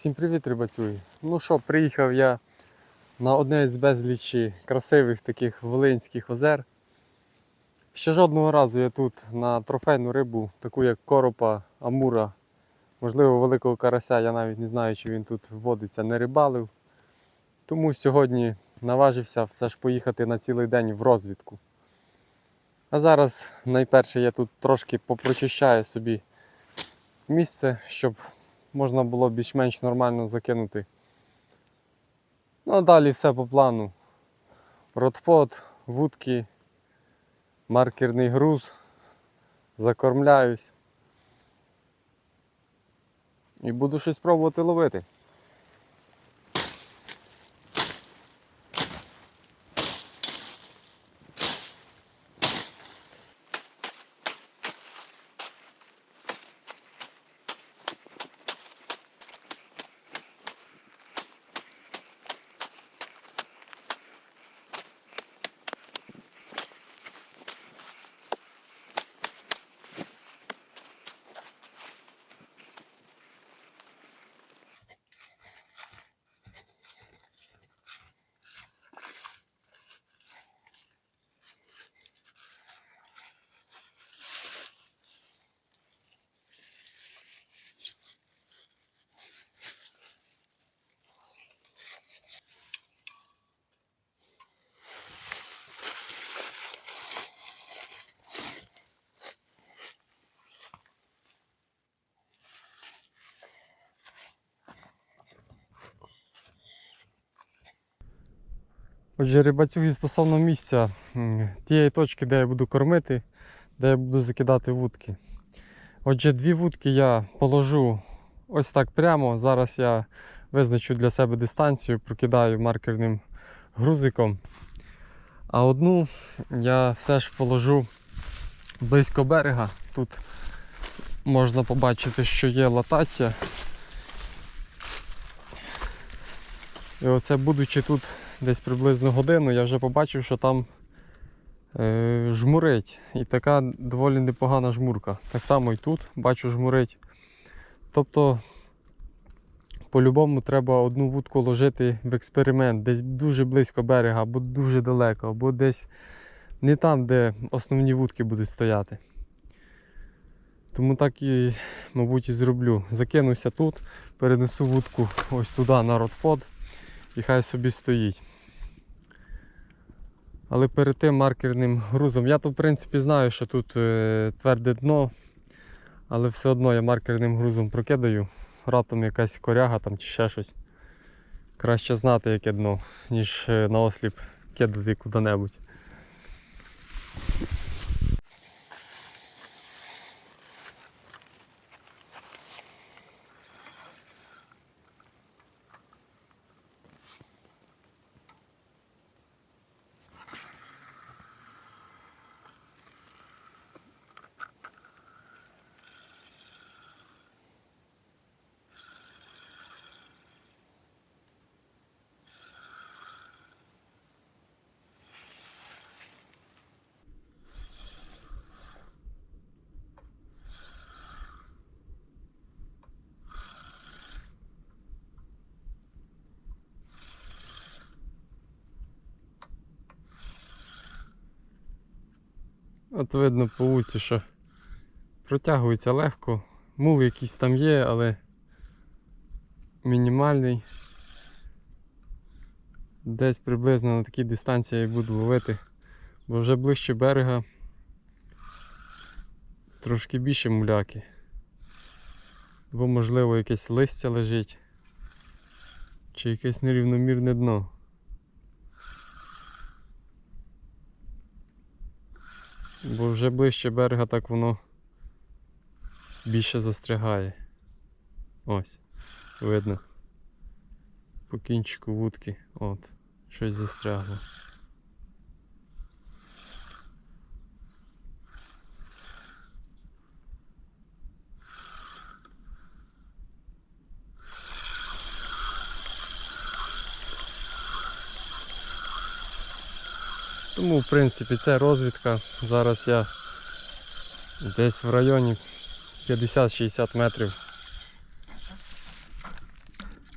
Всім привіт, рибацюй. Ну що, приїхав я на одне з безлічі красивих таких волинських озер. Ще жодного разу я тут на трофейну рибу, таку як коропа, амура, можливо, великого карася, я навіть не знаю, чи він тут водиться, не рибалив. Тому сьогодні наважився все ж поїхати на цілий день в розвідку. А зараз найперше я тут трошки попрочищаю собі місце, щоб можна було більш-менш нормально закинути. Ну а далі все по плану. Ротпот, вудки, маркерний груз, закормляюсь. І буду щось пробувати ловити. Отже, рибацюги стосовно місця тієї точки, де я буду кормити, де я буду закидати вудки. Отже, дві вудки я положу ось так прямо. Зараз я визначу для себе дистанцію, прокидаю маркерним грузиком. А одну я все ж положу близько берега. Тут можна побачити, що є латаття. І оце будучи тут десь приблизно годину, я вже побачив, що там е, жмурить. І така доволі непогана жмурка. Так само і тут бачу жмурить. Тобто, по-любому треба одну вудку ложити в експеримент, десь дуже близько берега, або дуже далеко, або десь не там, де основні вудки будуть стояти. Тому так і, мабуть, і зроблю. Закинуся тут, перенесу вудку ось туди на ротпод і хай собі стоїть. Але перед тим маркерним грузом, я то в принципі знаю, що тут е, тверде дно, але все одно я маркерним грузом прокидаю. Раптом якась коряга там чи ще щось. Краще знати, яке дно, ніж е, на осліп кидати куди-небудь. От видно по вуці, що протягується легко. Мул якийсь там є, але мінімальний. Десь приблизно на такій дистанції я буду ловити, бо вже ближче берега трошки більше муляки. Бо можливо якесь листя лежить, чи якесь нерівномірне дно. Бо вже ближче берега так воно більше застрягає. Ось, видно. По кінчику вудки, от, щось застрягло. Тому, в принципі, це розвідка. Зараз я десь в районі 50-60 метрів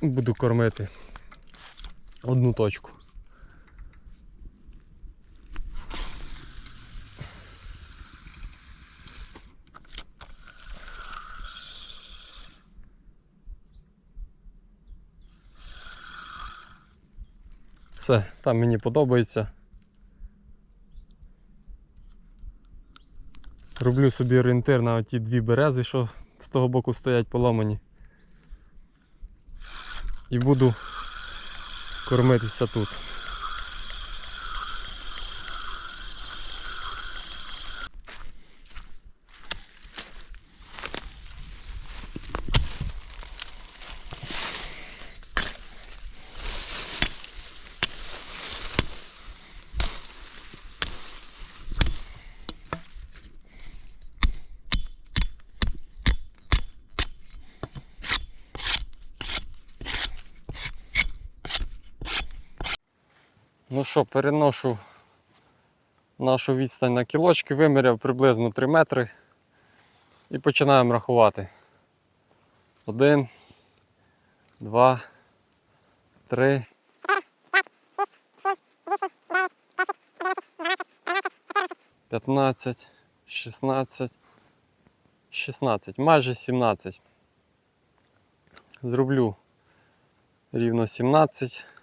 Буду кормити одну точку. Все, там мені подобається. Роблю собі орієнтир на ті дві берези, що з того боку стоять поломані. І буду кормитися тут. Що, переношу нашу відстань на кілочки, виміряв приблизно 3 метри і починаємо рахувати. Один, два, три. П'ятнадцять, шістнадцять, шістнадцять, майже сімнадцять. Зроблю рівно 17.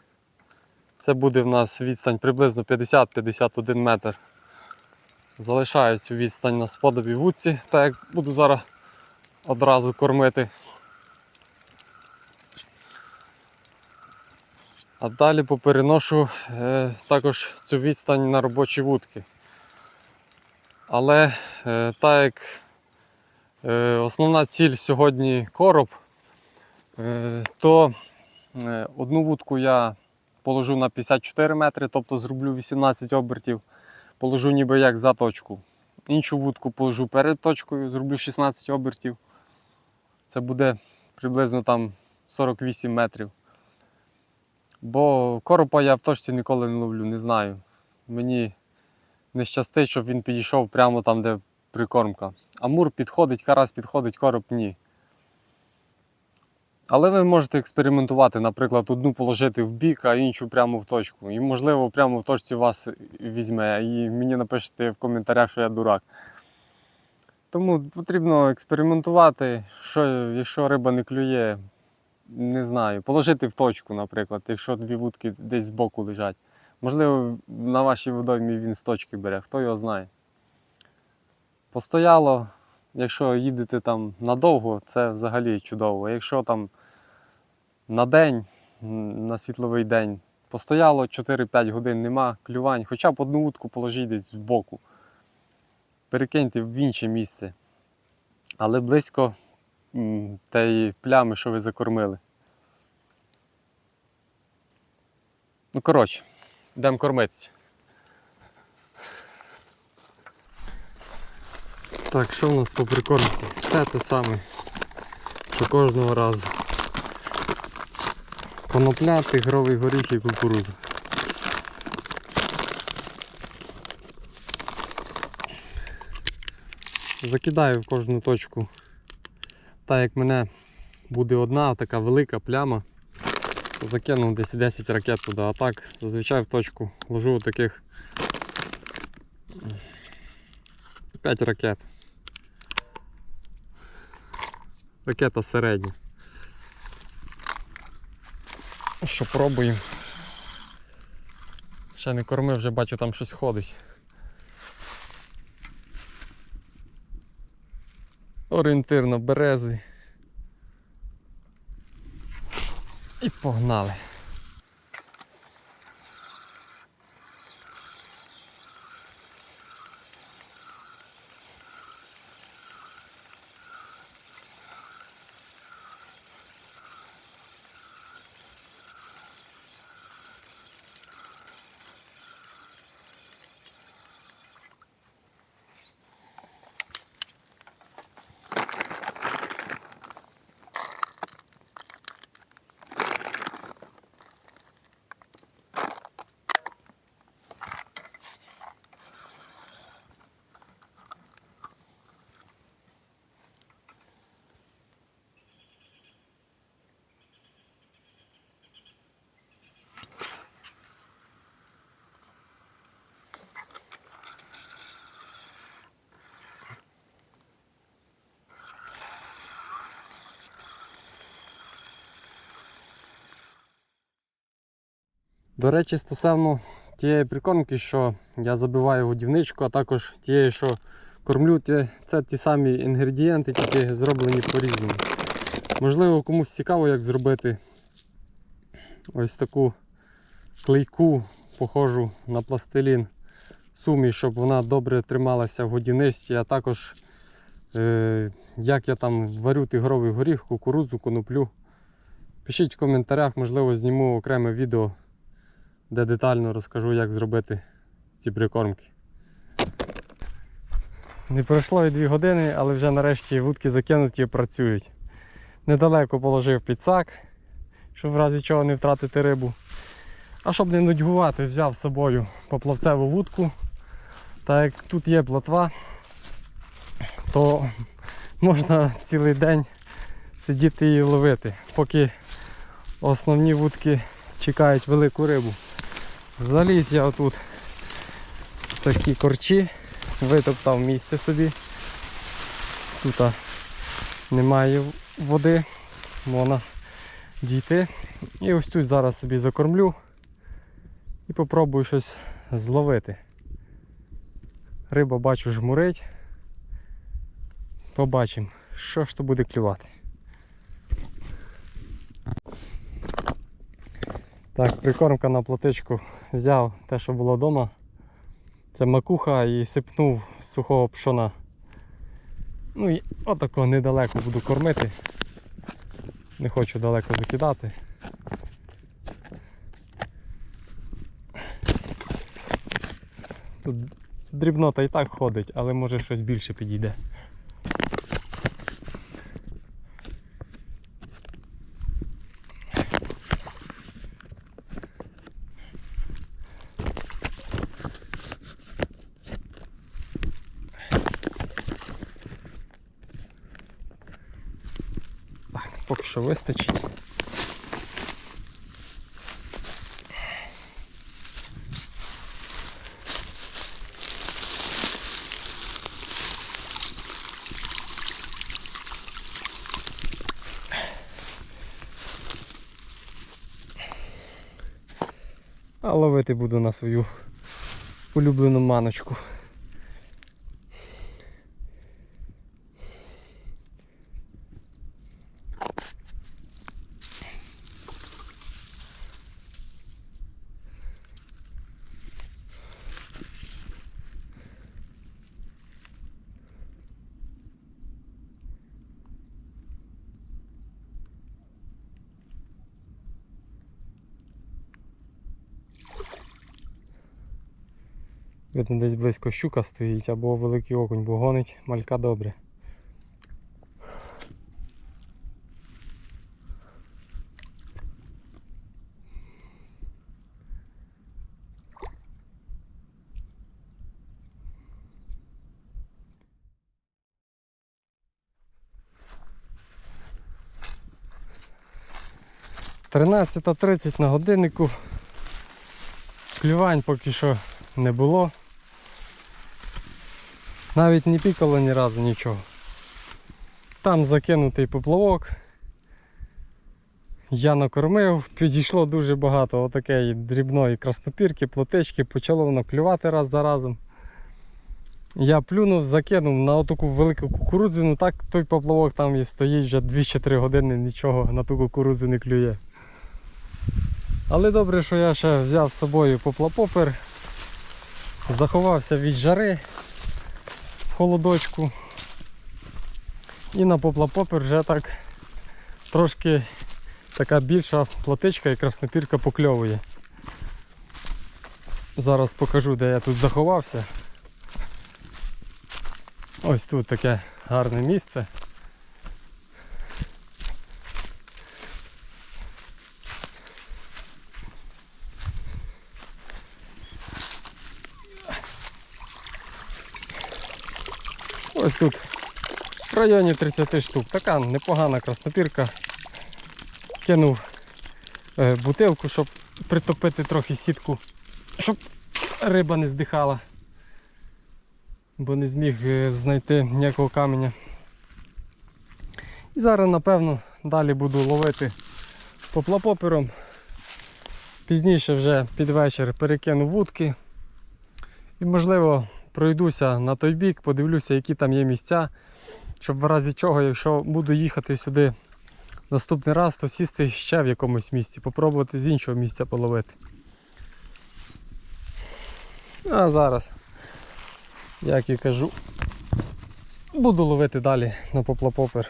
Це буде в нас відстань приблизно 50-51 метр. Залишаю цю відстань на сподобі вудці, так як буду зараз одразу кормити. А далі попереношу е, також цю відстань на робочі вудки. Але е, так як е, основна ціль сьогодні короб, е, то е, одну вудку я положу на 54 метри, тобто зроблю 18 обертів, положу ніби як за точку. Іншу вудку положу перед точкою, зроблю 16 обертів. Це буде приблизно там 48 метрів. Бо коропа я в точці ніколи не ловлю, не знаю. Мені не щастить, щоб він підійшов прямо там, де прикормка. Амур підходить, карась підходить, короб ні. Але ви можете експериментувати, наприклад, одну положити в бік, а іншу прямо в точку. І, можливо, прямо в точці вас візьме. І мені напишете в коментарях, що я дурак. Тому потрібно експериментувати, що, якщо риба не клює, не знаю, положити в точку, наприклад, якщо дві вудки десь збоку лежать. Можливо, на вашій водоймі він з точки бере, хто його знає. Постояло, якщо їдете там надовго, це взагалі чудово. Якщо там на день, на світловий день, постояло 4-5 годин, нема клювань, хоча б одну вудку положіть десь збоку. Перекиньте в інше місце. Але близько тієї плями, що ви закормили. Ну, коротше, йдемо кормитися. Так, що в нас по прикормці? Все те саме, що кожного разу. Конопля, тигровий горіх і кукурудза. Закидаю в кожну точку. Так як мене буде одна така велика пляма, то закину десь 10 ракет туди, а так зазвичай в точку ложу таких 5 ракет. Ракета середня. Ну Що пробуємо. Ще не кормив, вже бачу там щось ходить. Орієнтирно берези. І погнали. До речі, стосовно тієї прикормки, що я забиваю годівничку, а також тієї, що кормлю, це ті самі інгредієнти, тільки зроблені по-різному. Можливо, комусь цікаво, як зробити ось таку клейку, похожу на пластилін суміш, щоб вона добре трималася в годівничці, а також е, як я там варю тигровий горіх, кукурудзу, коноплю. Пишіть в коментарях, можливо, зніму окреме відео, де детально розкажу, як зробити ці прикормки. Не пройшло і 2 години, але вже нарешті вудки закинуті і працюють. Недалеко положив підсак, щоб в разі чого не втратити рибу. А щоб не нудьгувати, взяв з собою поплавцеву вудку. Та як тут є плотва, то можна цілий день сидіти і ловити, поки основні вудки чекають велику рибу. Заліз я отут такі корчі, витоптав місце собі. Тут немає води, можна дійти. І ось тут зараз собі закормлю і попробую щось зловити. Риба бачу жмурить. Побачимо, що ж то буде клювати. Так, прикормка на плотичку взяв те, що було вдома. Це макуха і сипнув з сухого пшона. Ну і отако недалеко буду кормити. Не хочу далеко закидати. Тут дрібнота і так ходить, але може щось більше підійде. Так, поки що вистачить. А ловити буду на свою улюблену маночку. Видно, десь близько щука стоїть або великий окунь, бо гонить малька добре. Тринадцята тридцять на годиннику. Клювань поки що не було. Навіть не пікало ні разу нічого. Там закинутий поплавок. Я накормив, підійшло дуже багато отакої дрібної краснопірки, плотички, почало воно клювати раз за разом. Я плюнув, закинув на таку велику кукурудзу, ну так той поплавок там і стоїть вже 2-3 години, нічого на ту кукурудзу не клює. Але добре, що я ще взяв з собою поплапопер, заховався від жари холодочку. І на поплапопер вже так трошки така більша платичка і краснопірка покльовує. Зараз покажу, де я тут заховався. Ось тут таке гарне місце. Ось тут в районі 30 штук. Така непогана краснопірка. Кинув е, бутилку, щоб притопити трохи сітку, щоб риба не здихала. Бо не зміг е, знайти ніякого каменя. І зараз, напевно, далі буду ловити поплапопером. Пізніше вже під вечір перекину вудки. І, можливо, пройдуся на той бік, подивлюся, які там є місця, щоб в разі чого, якщо буду їхати сюди наступний раз, то сісти ще в якомусь місці, попробувати з іншого місця половити. А зараз, як і кажу, буду ловити далі на поплапопер.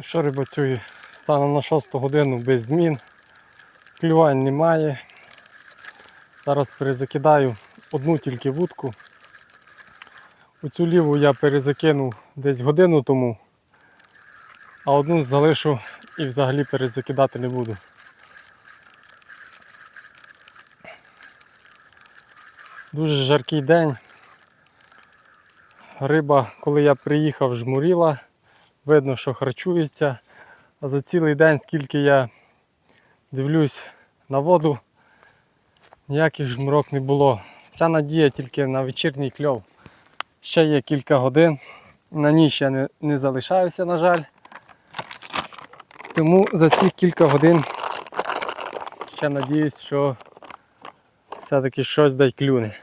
Що рибацює? Станом на 6 годину без змін. Клювань немає. Зараз перезакидаю одну тільки вудку. Оцю ліву я перезакинув десь годину тому, а одну залишу і взагалі перезакидати не буду. Дуже жаркий день. Риба, коли я приїхав, жмуріла. Видно, що харчується. А за цілий день, скільки я дивлюсь на воду, ніяких жмурок не було. Вся надія тільки на вечірній кльов. Ще є кілька годин. На ніч я не, не залишаюся, на жаль. Тому за ці кілька годин ще надіюсь, що все-таки щось дай клюне.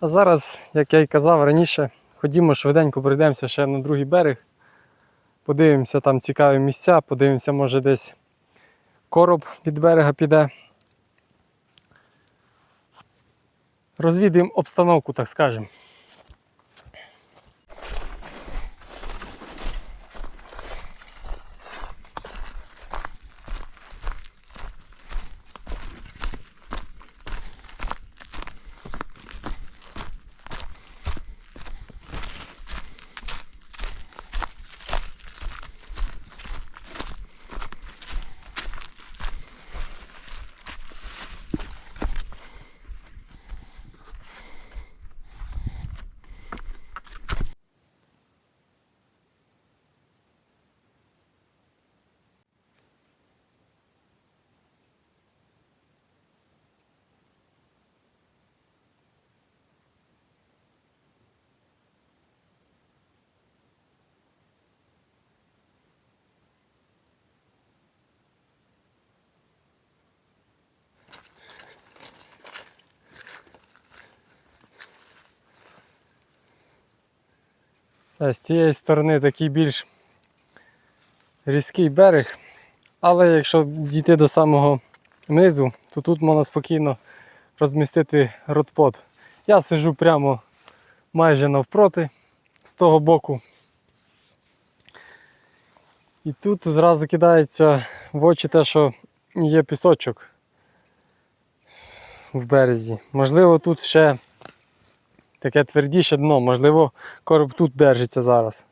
А зараз, як я й казав раніше, ходімо швиденько пройдемося ще на другий берег. Подивимося там цікаві місця, подивимося, може десь короб від берега піде. Розвідуємо обстановку, так скажемо. З цієї сторони такий більш різкий берег. Але якщо дійти до самого низу, то тут можна спокійно розмістити родпод. Я сижу прямо майже навпроти з того боку. І тут зразу кидається в очі те, що є пісочок в березі. Можливо, тут ще таке твердіше дно, можливо, короб тут держиться зараз.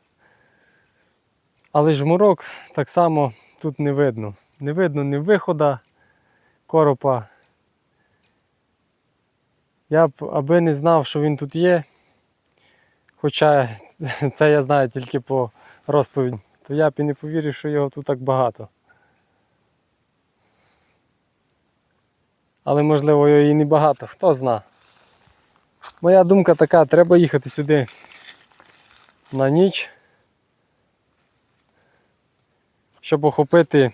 Але жмурок так само тут не видно. Не видно ні виходу коропа. Я б аби не знав, що він тут є, хоча це я знаю тільки по розповідь, то я б і не повірив, що його тут так багато. Але можливо його і не багато, хто зна. Моя думка така, треба їхати сюди на ніч, щоб охопити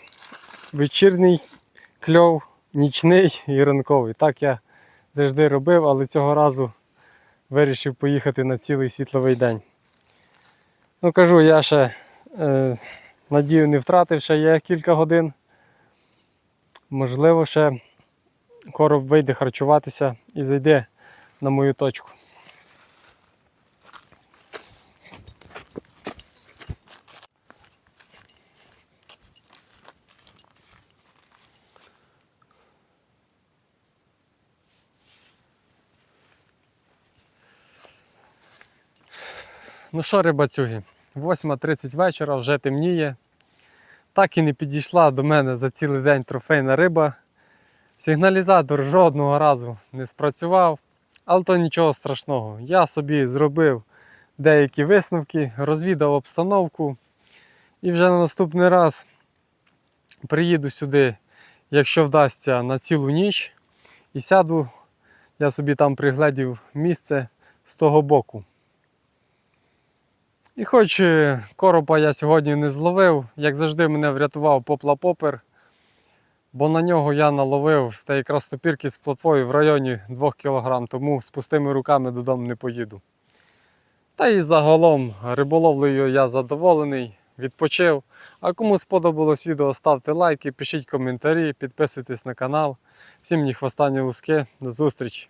вечірній кльов, нічний і ранковий. Так я завжди робив, але цього разу вирішив поїхати на цілий світловий день. Ну кажу, я ще е, надію не втратив, ще є кілька годин. Можливо, ще короб вийде харчуватися і зайде на мою точку. Ну що, рибацюги, 8.30 вечора, вже темніє. Так і не підійшла до мене за цілий день трофейна риба. Сигналізатор жодного разу не спрацював, але то нічого страшного. Я собі зробив деякі висновки, розвідав обстановку і вже на наступний раз приїду сюди, якщо вдасться, на цілу ніч і сяду, я собі там пригледів місце з того боку. І хоч е, коропа я сьогодні не зловив, як завжди мене врятував попла-попер, бо на нього я наловив з тієї крастопірки з плотвою в районі 2 кг, тому з пустими руками додому не поїду. Та і загалом риболовлею я задоволений, відпочив. А кому сподобалось відео, ставте лайки, пишіть коментарі, підписуйтесь на канал. Всім ні хвоста, ні луски. До зустрічі!